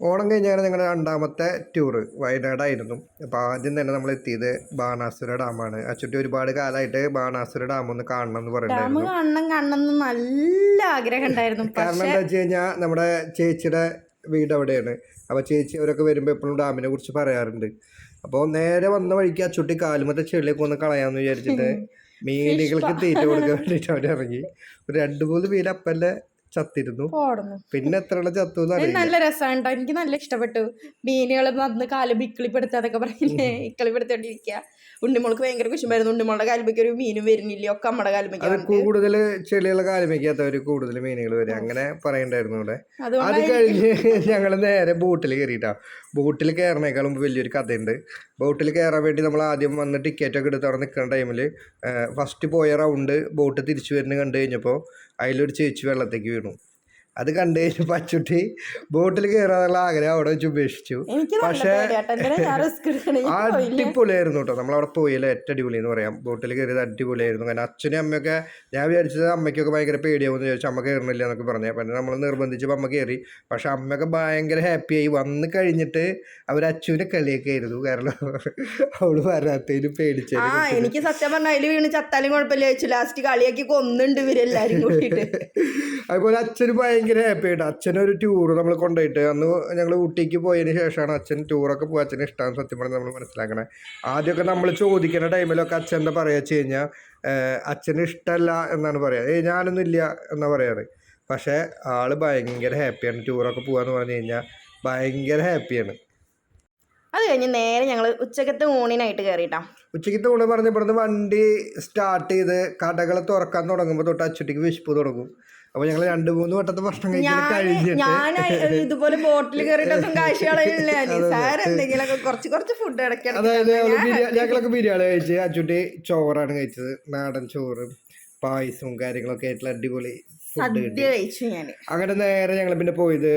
ഓണം കഴിഞ്ഞാണ് ഞങ്ങളുടെ രണ്ടാമത്തെ ടൂറ് വയനാടായിരുന്നു. അപ്പോൾ ആദ്യം തന്നെ നമ്മൾ എത്തിയത് ബാണാസുര ഡാമാണ് അച്ചുട്ടി ഒരുപാട് കാലമായിട്ട് ബാണാസുര ഡാം ഒന്ന് കാണണം എന്ന് പറയുന്നത് കാണണം കാണണം നല്ല ആഗ്രഹം ഉണ്ടായിരുന്നു. കാരണം എന്താ വെച്ച് കഴിഞ്ഞാൽ നമ്മുടെ ചേച്ചിയുടെ വീട് അവിടെയാണ്. അപ്പോൾ ചേച്ചി അവരൊക്കെ വരുമ്പോൾ എപ്പോഴും ഡാമിനെ കുറിച്ച് പറയാറുണ്ട്. അപ്പോൾ നേരെ വന്ന വഴിക്ക് അച്ചുട്ടി കാലുമത്തെ ചെളിയൊക്കെ ഒന്ന് കളയാമെന്ന് വിചാരിച്ചിട്ട് മീനുകൾക്ക് തീറ്റ കൊടുക്കാൻ വേണ്ടിയിട്ട് അവിടെ ഇറങ്ങി. ഒരു രണ്ട് മൂന്ന് മീൻ അപ്പല്ലേ ചത്തിരുന്നു. പിന്നെ എത്ര ചത്തു നല്ല രസമാണ് എനിക്ക് നല്ല ഇഷ്ടപ്പെട്ടു. മീനുകൾ നന്ന് ബിക്കിളിപ്പെടുത്ത അതൊക്കെ പറഞ്ഞില്ലേ? ഇക്കളിപ്പെടുത്തോണ്ടിരിക്കുക ഉണ്ണിമോൾക്ക് ഭയങ്കര കുശുമായിരുന്നു ഉണ്ണിമോളുടെ കാലുമ്പേക്ക് ഒരു മീനും വരുന്നില്ല. ഒക്കെ നമ്മുടെ കാലുമ്പേക്ക് അത് കൂടുതൽ ചെളിയുള്ള കാലം കൂടുതൽ മീനുകൾ വരും. അങ്ങനെ പറയണ്ടായിരുന്നു ഇവിടെ. അത് കഴിഞ്ഞ് ഞങ്ങൾ നേരെ ബോട്ടിൽ കയറിയിട്ടാ. ബോട്ടിൽ കയറണേക്കാളും വലിയൊരു കഥയുണ്ട്. ബോട്ടിൽ കയറാൻ വേണ്ടി നമ്മൾ ആദ്യം വന്ന് ടിക്കറ്റ് ഒക്കെ എടുത്ത് അവിടെ നിൽക്കുന്ന ടൈമിൽ ഫസ്റ്റ് പോയ റൗണ്ട് ബോട്ട് തിരിച്ചു വരുന്ന കണ്ടു കഴിഞ്ഞപ്പോൾ അതിലൊരു ചേച്ചി വെള്ളത്തേക്ക് വീണു. അത് കണ്ടു കഴിഞ്ഞ് പച്ചുട്ടി ബോട്ടിൽ കയറാനുള്ള ആഗ്രഹം അവിടെ വെച്ച് ഉപേക്ഷിച്ചു. പക്ഷേ അടിപൊളിയായിരുന്നു കേട്ടോ. നമ്മളവിടെ പോയില്ല? ഏറ്റവും അടിപൊളി എന്ന് പറയാം. ബോട്ടിൽ കയറിയത് അടിപൊളിയായിരുന്നു. കാരണം അച്ഛനും അമ്മയൊക്കെ ഞാൻ വിചാരിച്ചത് അമ്മയ്ക്കൊക്കെ ഭയങ്കര പേടിയാവും എന്ന് ചോദിച്ചാൽ അമ്മ കയറണില്ല എന്നൊക്കെ പറഞ്ഞു. അപ്പം നമ്മൾ നിർബന്ധിച്ചപ്പോൾ അമ്മ കയറി പക്ഷെ അമ്മയൊക്കെ ഭയങ്കര ഹാപ്പിയായി വന്ന് കഴിഞ്ഞിട്ട് അവർ അച്ഛനെ കളിയൊക്കെ ആയിരുന്നു. കാരണം അവൾ വരാത്തതിന് പേടിച്ചു എനിക്ക് സത്യം പറഞ്ഞാൽ അതിൽ വീണ് ചത്താലും കുഴപ്പമില്ല. ചോദിച്ചു ലാസ്റ്റ് കളിയാക്കി കൊന്നുണ്ട് ഇവരെല്ലാരും കൂട്ടിയിട്ട് അതുപോലെ അച്ഛന് ഭയങ്കര ഹാപ്പി ആയിട്ട്. അച്ഛനൊരു ടൂർ നമ്മൾ കൊണ്ടുപോയിട്ട് അന്ന് ഞങ്ങൾ ഊട്ടിക്ക് പോയതിന് ശേഷമാണ് അച്ഛൻ ടൂറൊക്കെ പോയി. അച്ഛന് ഇഷ്ടമാണ് സത്യം പറഞ്ഞാൽ നമ്മൾ മനസ്സിലാക്കണേ. ആദ്യമൊക്കെ നമ്മൾ ചോദിക്കുന്ന ടൈമിലൊക്കെ അച്ഛൻ എന്താ പറയുക വെച്ച് കഴിഞ്ഞാൽ അച്ഛന് ഇഷ്ടമല്ല എന്നാണ് പറയുക ഏയ് ഞാനൊന്നും ഇല്ല എന്നാണ് പറയാറ്. പക്ഷേ ആൾ ഭയങ്കര ഹാപ്പിയാണ് ടൂറൊക്കെ പോകാന്ന് പറഞ്ഞു കഴിഞ്ഞാൽ ഭയങ്കര ഹാപ്പിയാണ് അത് കഴിഞ്ഞ് നേരെ ഞങ്ങൾ ഉച്ചക്കത്തെ ഊണിനായിട്ട് കയറിയിട്ടാ ഉച്ചക്കത്തെ ഊണ് പറഞ്ഞ ഇവിടുന്ന് വണ്ടി സ്റ്റാർട്ട് ചെയ്ത് കടകൾ തുറക്കാൻ തുടങ്ങുമ്പോൾ തൊട്ട് അച്ചുട്ടിക്ക് വിശപ്പ് തുടങ്ങും. അപ്പോൾ ഞങ്ങൾ രണ്ട് മൂന്ന് വട്ടത്തെ ഭക്ഷണം ഞാൻ കഴിഞ്ഞിട്ട് ഞാൻ ഇതുപോലെ ബോട്ടിൽ കയറിയിട്ടൊന്നും കാശ് കളയില്ല എന്തെങ്കിലുമൊക്കെ കുറച്ച് കുറച്ച് ഫുഡ് അതായത് ഞങ്ങൾ ഇടയ്ക്ക് ബിരിയാ- ഞങ്ങളൊക്കെ ബിരിയാണി കഴിച്ച് അച്ചുട്ടി ചോറാണ് കഴിച്ചത്. നാടൻ ചോറും പായസവും കാര്യങ്ങളൊക്കെ ആയിട്ടുള്ള അടിപൊളി സദ്യ കഴിച്ചു ഞാൻ അങ്ങനെ നേരെ ഞങ്ങൾ പിന്നെ പോയത്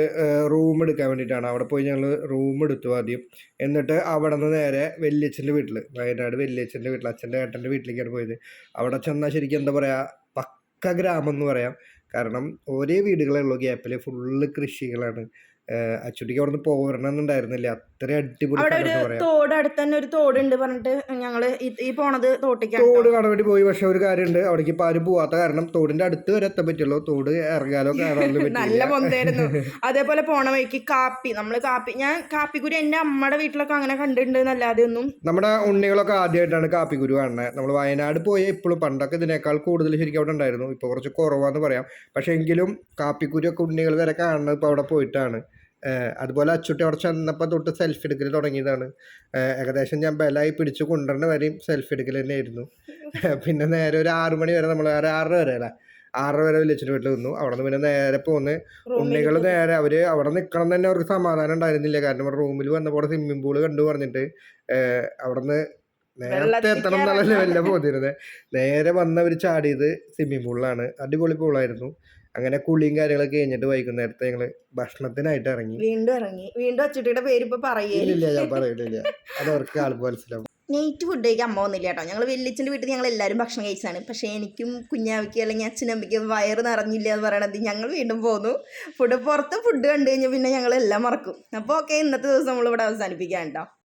റൂം എടുക്കാൻ വേണ്ടിയിട്ടാണ്. അവിടെ പോയി ഞങ്ങൾ റൂം എടുത്തു ആദ്യം. എന്നിട്ട് അവിടെ നിന്ന് നേരെ വല്യച്ഛന്റെ വീട്ടിൽ വയനാട് വല്യച്ഛന്റെ വീട്ടിൽ അച്ഛന്റെ ഏട്ടന്റെ വീട്ടിലേക്കാണ് പോയത്. അവിടെ ചെന്നാൽ ശരിക്കും എന്താ പറയുക പക്ക ഗ്രാമം എന്ന് പറയാം. കാരണം ഒരേ വീടുകളേ ഉള്ളൂ ഗ്യാപ്പിൽ ഫുള്ള് കൃഷികളാണ്. അച്ചുട്ടിക്ക് അവിടെ നിന്ന് പോരണമെന്നുണ്ടായിരുന്നില്ല അത്ര അടിപൊളി തോട് അടുത്ത് തന്നെ ഒരു തോടുണ്ട് പറഞ്ഞിട്ട് ഞങ്ങൾ ഈ- പോണത് തോട്ടിക്ക് തോട് കാണാൻ വേണ്ടി പോയി പക്ഷെ ഒരു കാര്യമുണ്ട്. അവിടേക്ക് ഇപ്പൊ ആരും പോവാത്ത കാരണം തോടിന്റെ അടുത്ത് വരെ എത്താൻ പറ്റുള്ളൂ. തോട് ഇറങ്ങാലോ നല്ല പൊന്തായിരുന്നു അതേപോലെ പോണ വഴിക്ക് കാപ്പി നമ്മൾ കാപ്പി ഞാൻ കാപ്പിക്കുരു എന്റെ അമ്മയുടെ വീട്ടിലൊക്കെ അങ്ങനെ കണ്ടിട്ടുണ്ട് എന്നല്ലാതെ ഒന്നും. നമ്മുടെ ഉണ്ണികളൊക്കെ ആദ്യമായിട്ടാണ് കാപ്പിക്കുരു കാണുന്നത് നമ്മൾ വയനാട് പോയ ഇപ്പോഴും പണ്ടൊക്കെ ഇതിനേക്കാൾ കൂടുതൽ ശരിക്കും അവിടെ ഉണ്ടായിരുന്നു. ഇപ്പൊ കുറച്ച് കുറവാന്ന് പറയാം. പക്ഷെ എങ്കിലും കാപ്പിക്കുരു ഒക്കെ ഉണ്ണികൾ വരെ കാണുന്നത് ഇപ്പൊ അവിടെ പോയിട്ടാണ്. അതുപോലെ അച്ചുട്ടി അവിടെ ചെന്നപ്പോൾ തൊട്ട് സെൽഫി എടുക്കൽ തുടങ്ങിയതാണ്. ഏകദേശം ഞാൻ ബലായി പിടിച്ചു കൊണ്ടുവരണ വരെയും സെൽഫി എടുക്കൽ തന്നെയായിരുന്നു. പിന്നെ നേരെ ഒരു ആറു മണി വരെ നമ്മൾ ആറ് ആറര വരെ അല്ല? ആറര വരെ വിളിച്ചിട്ട് വീട്ടിൽ നിന്നു. അവിടെ നിന്ന് പിന്നെ നേരെ പോന്ന് ഉണ്ണികൾ നേരെ അവർ അവിടെ നിൽക്കണം തന്നെ അവർക്ക് സമാധാനം ഉണ്ടായിരുന്നില്ല. കാരണം റൂമിൽ വന്നപ്പോൾ സ്വിമ്മിംഗ് പൂൾ കണ്ടു പറഞ്ഞിട്ട് അവിടെ അവിടുന്ന് നേരത്തെ എത്തണം എന്നുള്ള ലെവലിലാണ് പോന്നിരുന്നത് നേരെ വന്നവർ ചാടിയത് സ്വിമ്മിംഗ് പൂളിലാണ് അടിപൊളി പൂളായിരുന്നു അങ്ങനെ കുളിയും കാര്യങ്ങളൊക്കെ കഴിഞ്ഞിട്ട് വൈകുന്നേരത്തെ ഞങ്ങൾ ഭക്ഷണത്തിനായിട്ട് ഇറങ്ങി. വീണ്ടും ഇറങ്ങി. വീണ്ടും അച്ചുട്ടിയുടെ പേര് ഇപ്പൊ പറയേ. ഇല്ലില്ല ഞാൻ പറയില്ല അത് അവർക്ക് ആൾക്ക് മനസ്സിലാവും. നൈറ്റ് ഫുഡ് കഴിക്കാൻ അമ്മ വന്നില്ല കേട്ടോ. ഞങ്ങൾ വെല്ലിച്ചിന്റെ വീട്ടിൽ ഞങ്ങൾ എല്ലാവരും ഭക്ഷണം കഴിച്ചതാണ്. പക്ഷേ എനിക്കും കുഞ്ഞാവിക്ക് അല്ലെങ്കിൽ അച്ഛനമ്മയ്ക്കും വയറ് നിറഞ്ഞില്ല എന്ന് പറയണത് ഞങ്ങൾ വീണ്ടും പോന്നു. ഫുഡ് പുറത്ത് ഫുഡ് കണ്ടു കഴിഞ്ഞാൽ പിന്നെ ഞങ്ങൾ എല്ലാം മറക്കും. അപ്പോൾ ഓക്കെ ഇന്നത്തെ ദിവസം നമ്മളിവിടെ അവസാനിപ്പിക്കാം കേട്ടോ.